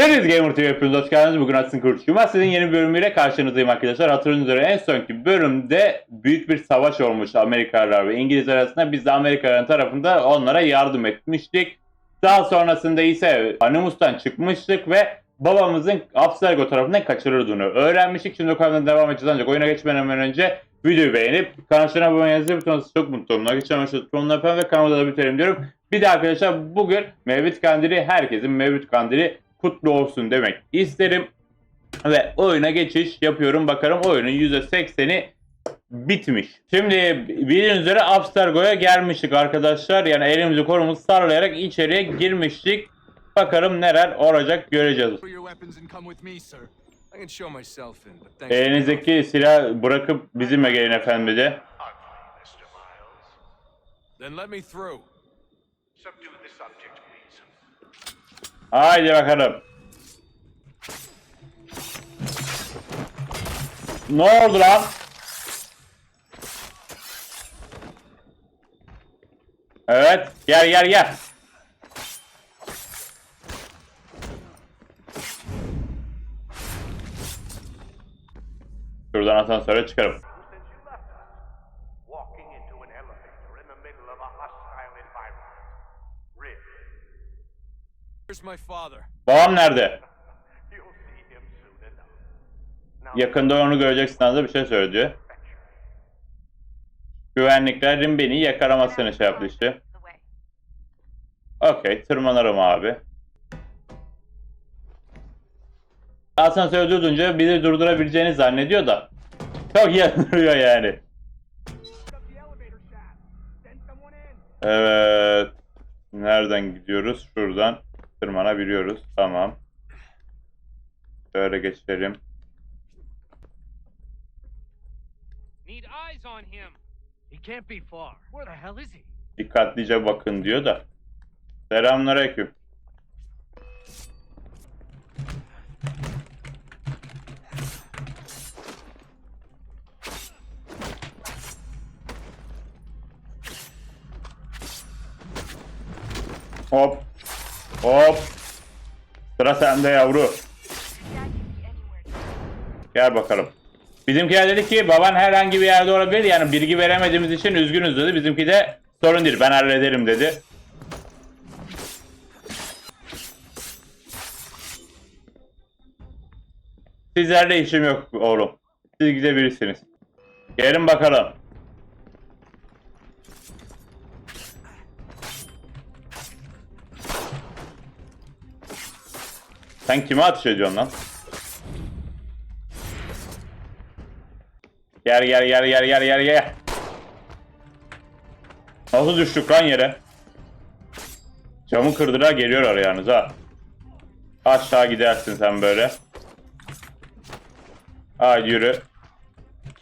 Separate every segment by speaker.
Speaker 1: Deniz Gamer TV yapıyoruz. Hoş geldiniz. Bugün Asın Kurtçu. Ben sizin yeni bir bölümüyle karşınızdayım arkadaşlar. Hatırladığınız üzere en sonki bölümde büyük bir savaş olmuş Amerikalılar ve İngiliz arasında. Biz de Amerikalıların tarafında onlara yardım etmiştik. Daha sonrasında ise Animus'tan çıkmıştık ve babamızın Abstergo tarafından kaçırıldığını öğrenmiştik. Şimdi o konudan devam edeceğiz ancak oyuna geçmeden önce videoyu beğenip kanalına abone olmayı butonunuz çok mutlu olurum. Geçen butonunu öpen ve kanalda da bitirelim diyorum. Bir de arkadaşlar bugün Mevlüt Kandili herkesin Mevlüt Kandili kutlu olsun demek isterim. Ve oyuna geçiş yapıyorum. Bakalım oyunun %80'i bitmiş. Şimdi bildiğiniz üzere Abstergo'ya gelmiştik arkadaşlar. Yani elimizi kolumuzu sallayarak içeriye girmiştik. Bakalım neler olacak göreceğiz. Elinizdeki silah bırakıp bizimle gelin efendim de.
Speaker 2: Then let me through.
Speaker 3: Subdue the subject.
Speaker 1: Haydi bakalım. Ne oldu lan? Evet, gel gel gel. Şuradan asansöre çıkarım.
Speaker 3: Since you left us, walking into an elevator in the middle of a hostile environment. Really?
Speaker 2: Here's my father.
Speaker 1: Babam nerede?
Speaker 3: You'll see him soon enough. Now,
Speaker 1: Yakında onu göreceksin adında bir şey söyledi. diyor. Güvenliklerin beni yakalamasını şey yaptı işte. Okey, tırmanırım abi. Asansör durdunca bizi durdurabileceğini zannediyor da. Çok yanılıyor yani. Evet. Nereden gidiyoruz? Şuradan tırmanabiliyoruz. Tamam. Şöyle geçelim.
Speaker 4: Need eyes on him. He can't be far. Where the hell is he?
Speaker 1: Dikkatlice bakın diyor da. Selamünaleyküm. Hop. Hop. Sıra sende yavru. Gel bakalım. Bizimkiler dedi ki baban herhangi bir yerde olabilir yani bilgi veremediğimiz için üzgünüz dedi. Bizimki de sorun değil ben hallederim dedi. Sizlerle işim yok oğlum. Siz gidebilirsiniz. Gelin bakalım. Sen kime ateş ediyorsun lan? Gel gel gel gel gel gel gel. Nasıl düştük lan yere? Camı kırdılar geliyorlar yalnız ha. Aşağı gidersin sen böyle. Hadi yürü.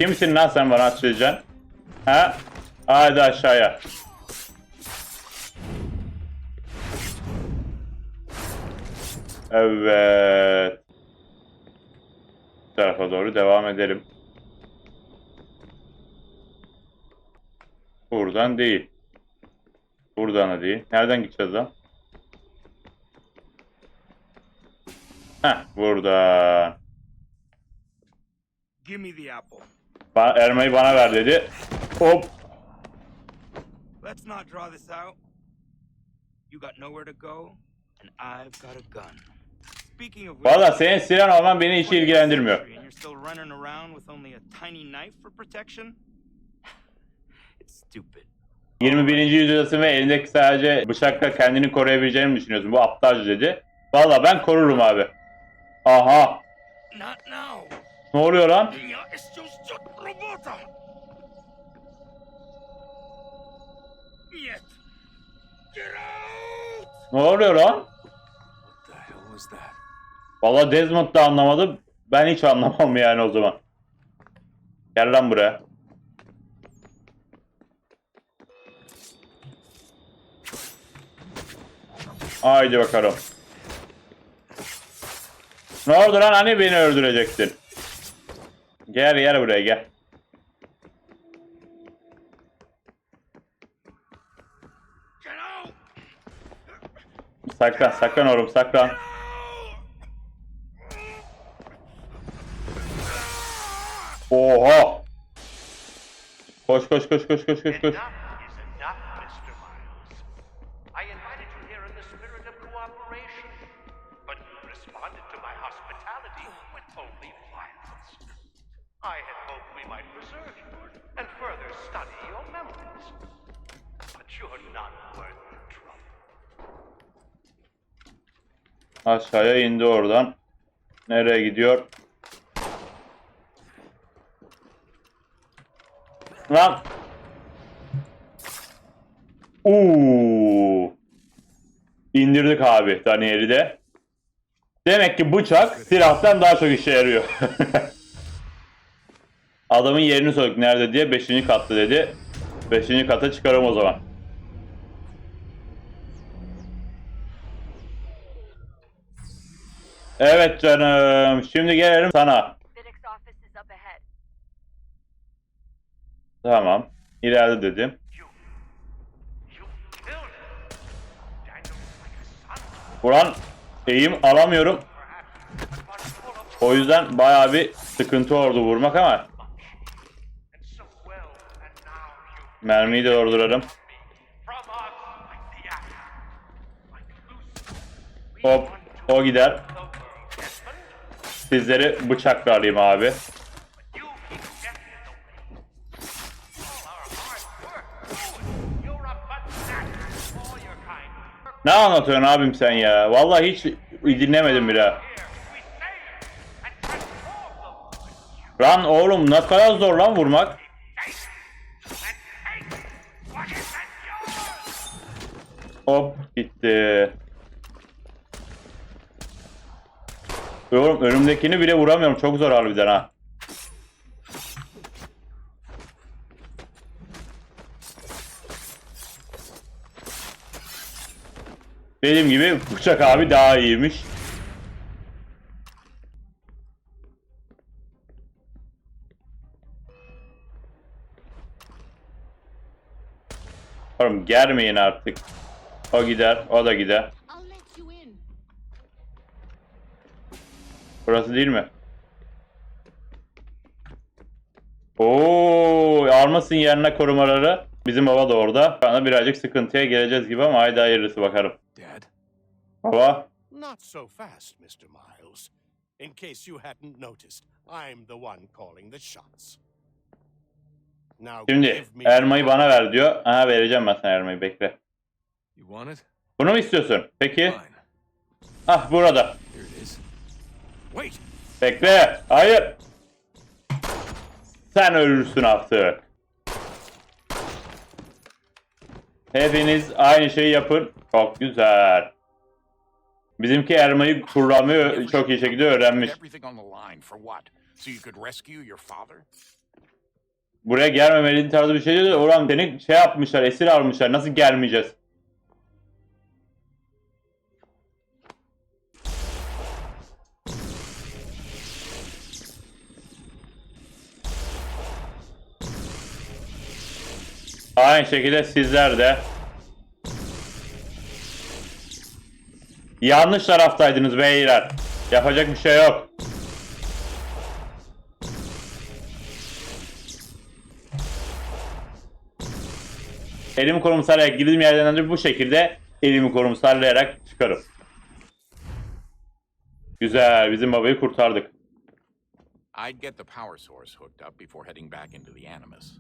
Speaker 1: Kimsin lan sen bana açacaksın? Ha? Hadi aşağıya. Evet. Bu tarafa doğru devam edelim. Buradan değil. Buradan da değil. Nereden gideceğiz lan? Heh, buradan.
Speaker 5: Give me the apple.
Speaker 1: Ba elmayı bana ver dedi. Hop.
Speaker 5: Let's not draw this out. You got nowhere to go, and I've got a gun.
Speaker 1: Valla senin silah alman beni hiç ilgilendirmiyor.
Speaker 5: Stupid.
Speaker 1: 21. yüzyıldasın ve elindeki sadece bıçakla kendini koruyabileceğini mi düşünüyorsun. Bu aptal dedi. Valla ben korurum abi. Aha. Ne oluyor lan? Ne oluyor lan? Valla Desmond da anlamadı. Ben hiç anlamam yani o zaman. Gel lan buraya. Haydi bakalım. Ne oldu lan hani beni öldürecektin? Gel gel buraya gel. Saklan saklan oğlum saklan. Oha! Koş koş koş koş koş koş koş.
Speaker 3: I invited you here in the spirit of cooperation, but you responded to my hospitality with only violence. I had hoped we might preserve you and further study your memories. But you're not worth the trouble.
Speaker 1: Aşağıya indi oradan. Nereye gidiyor? Lan! Uuu! İndirdik abi Daniel'i de. Demek ki bıçak silahtan daha çok işe yarıyor. Adamın yerini sorduk nerede diye 5. katta dedi. 5. kata çıkarım o zaman. Evet canım. Şimdi gelelim sana.
Speaker 6: Phoenix office is up ahead.
Speaker 1: Tamam. İleride dedim. Buran eğim alamıyorum. O yüzden bayağı bir sıkıntı oldu vurmak ama mermiyi de durdurarım. Hop o gider. Sizleri bıçakla alayım abi. Anlatıyorsun abim sen ya? Vallahi hiç dinlemedim bile. Lan oğlum ne kadar zor lan vurmak. Hop gitti. Oğlum önümdekini bile vuramıyorum. Çok zor harbiden ha. Dediğim gibi bıçak abi daha iyiymiş. Oğlum germeyin artık. O gider, o da gider. Burası değil mi? Oo, almasın yerine korumaları. Bizim baba da orada. Şu anda birazcık sıkıntıya geleceğiz gibi ama haydi hayırlısı bakalım.
Speaker 2: Dad?
Speaker 1: Baba.
Speaker 7: Not so fast, Mr. Miles. In case you hadn't noticed, I'm the one calling the shots.
Speaker 1: Şimdi elmayı bana ver diyor. Aha vereceğim ben sana elmayı bekle. Bunu mu istiyorsun? Peki. Ah burada. Bekle. Hayır. Sen ölürsün artık. Hepiniz aynı şeyi yapın. Çok güzel. Bizimki elmayı kullanmayı çok iyi şekilde öğrenmiş. Buraya gelmemeliğin tarzı bir şey diyor. da, Ulan seni şey yapmışlar, esir almışlar. Nasıl gelmeyeceğiz? Aynı şekilde sizler de yanlış taraftaydınız beyler. Yapacak bir şey yok. Elimi kolumu sallayarak girdiğim yerden de bu şekilde elimi kolumu sallayarak çıkarım. Güzel. Bizim babayı kurtardık.
Speaker 8: I'd get the power source hooked up before heading back into the Animus.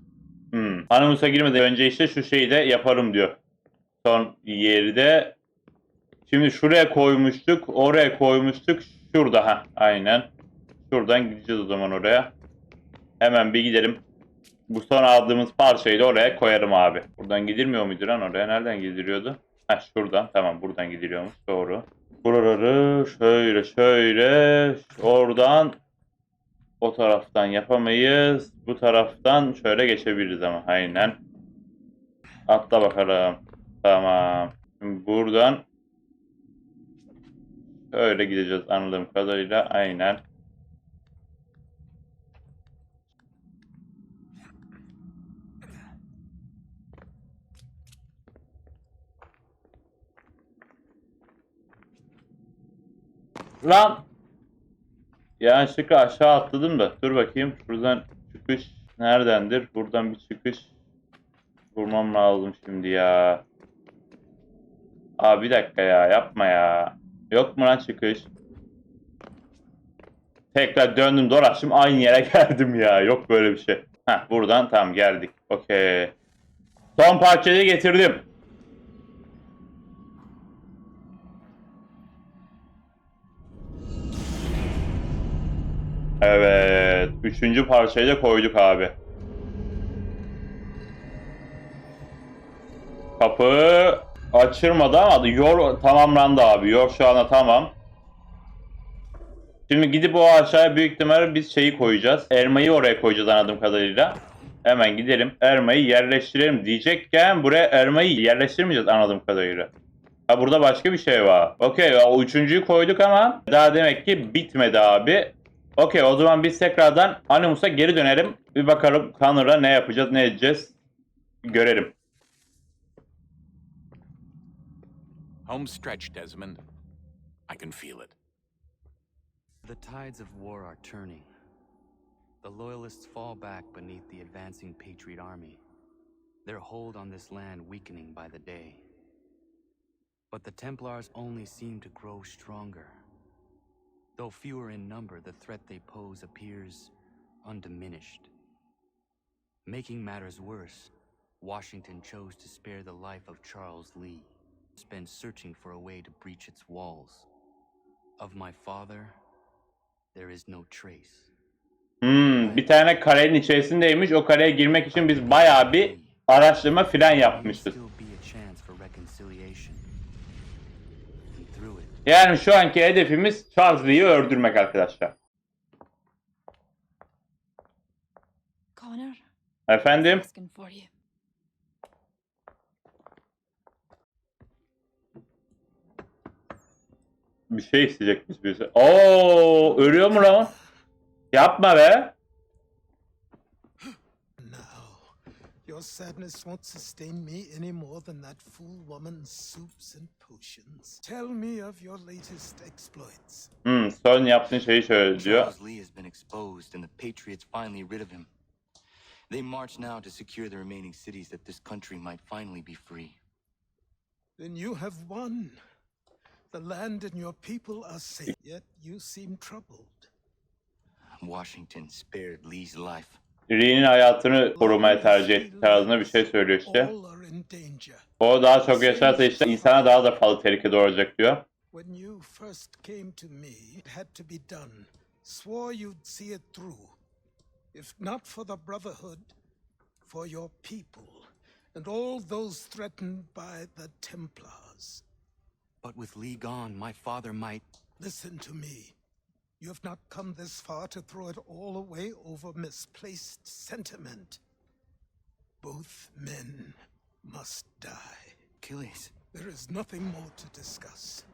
Speaker 1: Hmm. Animus'a girmeden önce işte şu şeyi de yaparım diyor. Son yeri de şimdi şuraya koymuştuk. Oraya koymuştuk. Şurada ha. Aynen. Şuradan gideceğiz o zaman oraya. Hemen bir gidelim. Bu son aldığımız parçayı da oraya koyarım abi. Buradan gidilmiyor muydu lan oraya? Nereden gidiliyordu? Ha şuradan. Tamam buradan gidiliyormuş. Doğru. Buraları şöyle şöyle oradan o taraftan yapamayız. Bu taraftan şöyle geçebiliriz ama aynen. Atla bakalım. Tamam. Şimdi buradan şöyle gideceğiz anladığım kadarıyla. Aynen. Lan! Yanlışlıkla aşağı atladım da. Dur bakayım. Şuradan çıkış neredendir? Buradan bir çıkış bulmam lazım şimdi ya. Abi bir dakika ya yapma ya. Yok mu lan çıkış? Tekrar döndüm dolaştım aynı yere geldim ya. Yok böyle bir şey. Heh buradan tam geldik. Okey. Son parçayı getirdim. Evet. Üçüncü parçayı da koyduk abi. Kapı açılmadı ama yor tamamlandı abi. Yor şu anda tamam. Şimdi gidip o aşağıya büyük ihtimalle biz şeyi koyacağız. Elmayı oraya koyacağız anladığım kadarıyla. Hemen gidelim. Elmayı yerleştirelim diyecekken buraya elmayı yerleştirmeyeceğiz anladığım kadarıyla. Ha burada başka bir şey var. Okey o üçüncüyü koyduk ama daha demek ki bitmedi abi. Okey o zaman biz tekrardan Animus'a geri dönelim. Bir bakalım Connor'a ne yapacağız ne edeceğiz. Görelim.
Speaker 8: Home stretch, Desmond. I can feel it.
Speaker 9: The tides of war are turning. The Loyalists fall back beneath the advancing Patriot army, their hold on this land weakening by the day. But the Templars only seem to grow stronger. Though fewer in number, the threat they pose appears undiminished. Making matters worse, Washington chose to spare the life of Charles Lee, spent searching for a way to breach its walls. Of my father, there is no trace.
Speaker 1: Hmm, bir tane kalenin içerisindeymiş. O kaleye girmek için biz bayağı bir araştırma filan
Speaker 9: There may
Speaker 1: yapmışız.
Speaker 9: still be a chance for reconciliation. And through it,
Speaker 1: Yani şu anki hedefimiz Charles Lee'yi öldürmek arkadaşlar.
Speaker 6: Connor,
Speaker 1: Efendim? Bir şey isteyecekmiş birisi. Oo, ölüyor mu lan? Yapma be.
Speaker 10: Your sadness won't sustain me any more than that fool woman's soups and potions. Tell me of your latest exploits.
Speaker 1: Hmm, son yaptığın şeyi şöyle diyor.
Speaker 11: Charles Lee has been exposed, and the Patriots finally rid of him. They march now to secure the remaining cities that this country might finally be free.
Speaker 10: Then you have won. The land and your people are safe. Yet you seem troubled.
Speaker 11: Washington spared Lee's life.
Speaker 1: Lee'nin hayatını korumaya tercih etti tarzında bir şey söylüyor işte. O daha çok yaşarsa işte insana daha da fazla tehlike doğuracak diyor.
Speaker 10: When you first came to me, it had to be done. Swore you'd see it through. If not for the Brotherhood, for your people, and all those threatened by the Templars.
Speaker 9: but with Lee gone, my father might.
Speaker 10: Listen to me. You have not come this far to throw it all away over misplaced sentiment. Both men must die.
Speaker 9: Achilles.
Speaker 10: There is nothing more to discuss.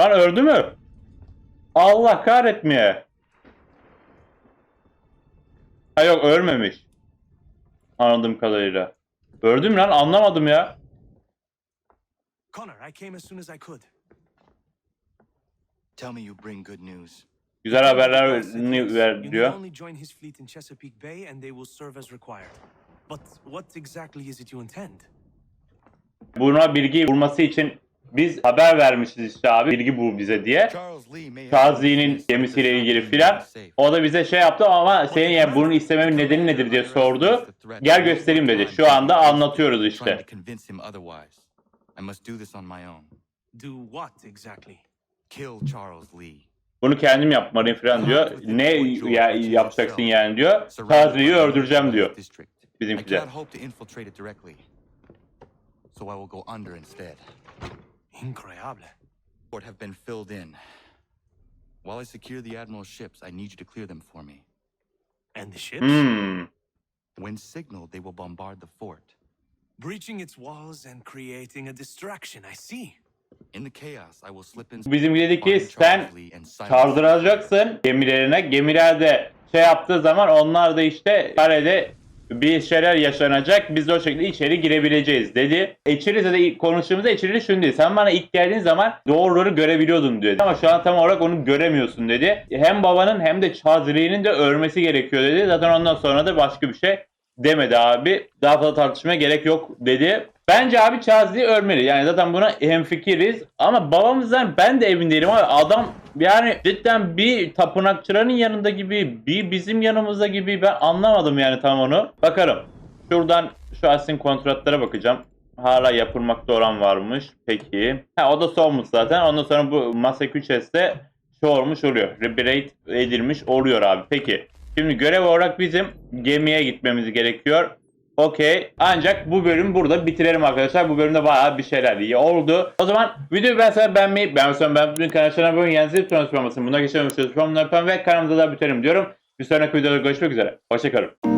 Speaker 1: Lan öldü mü? Allah kahretmeye. Ha yok ölmemiş. Anladığım kadarıyla. Öldü mü lan anlamadım ya.
Speaker 2: Connor, I came as soon as I could.
Speaker 11: Tell me you bring good news.
Speaker 1: Güzel haberler
Speaker 2: is.
Speaker 1: ver
Speaker 2: You
Speaker 1: diyor.
Speaker 2: only join his fleet in Chesapeake Bay and they will serve as required. But what exactly is it you intend?
Speaker 1: Buna bilgi bulması için biz haber vermişiz işte abi bilgi bul bize diye.
Speaker 11: Charles Lee may
Speaker 1: gemisiyle ilgili filan. O da bize şey yaptı ama senin yani bunu istememin nedeni nedir diye sordu. Gel göstereyim dedi. Şu anda anlatıyoruz
Speaker 11: Trying
Speaker 1: işte.
Speaker 11: to convince him otherwise. I must do this on my own.
Speaker 2: Do what exactly?
Speaker 11: Kill Charles Lee.
Speaker 1: Bunu kendim yapmalıyım falan diyor. Ne ya, yapacaksın yani diyor. Charles Lee'yi öldüreceğim diyor.
Speaker 11: District. I
Speaker 1: Bizimkiler.
Speaker 11: cannot hope to infiltrate it directly. So I will go under instead.
Speaker 2: Increíble.
Speaker 11: Port have been filled in. While I secure the Admiral's ships, I need you to clear them for me.
Speaker 2: And the ships?
Speaker 1: Hmm.
Speaker 11: When signaled, they will bombard the fort.
Speaker 2: Breaching its walls and creating a distraction, I see.
Speaker 11: In the chaos, I will slip in.
Speaker 1: Bizim dedi ki
Speaker 11: find
Speaker 1: sen çardıracaksın gemilerine. Gemiler de şey yaptığı zaman onlar da işte karede bir şeyler yaşanacak. Biz de o şekilde içeri girebileceğiz dedi. İçeri de konuştuğumuzda içeri şunu dedi. Sen bana ilk geldiğin zaman doğruları görebiliyordun dedi. Ama şu an tam olarak onu göremiyorsun dedi. Hem babanın hem de Chazri'nin de ölmesi gerekiyor dedi. Zaten ondan sonra da başka bir şey demedi abi. Daha fazla tartışmaya gerek yok dedi. Bence abi Chazli ölmeli. Yani zaten buna hemfikiriz. Ama babamızdan ben de emin değilim abi. Adam yani cidden bir tapınakçıların yanında gibi, bir bizim yanımızda gibi ben anlamadım yani tam onu. Bakalım. Şuradan şu asin kontratlara bakacağım. Hala yapılmakta olan varmış. Peki. Ha o da solmuş zaten. Ondan sonra bu Massachusetts'te şu olmuş oluyor. Liberate edilmiş oluyor abi. Peki. Şimdi görev olarak bizim gemiye gitmemiz gerekiyor. Okey. Ancak bu bölüm burada bitirelim arkadaşlar. Bu bölümde bayağı bir şeyler iyi oldu. O zaman videoyu ben sana beğenmeyi, ben sonra ben bütün kanallarına abone yani zil tutanı Buna geçelim. Bunları yapalım ve kanalımıza da biterim diyorum. Bir sonraki videoda görüşmek üzere. Hoşçakalın.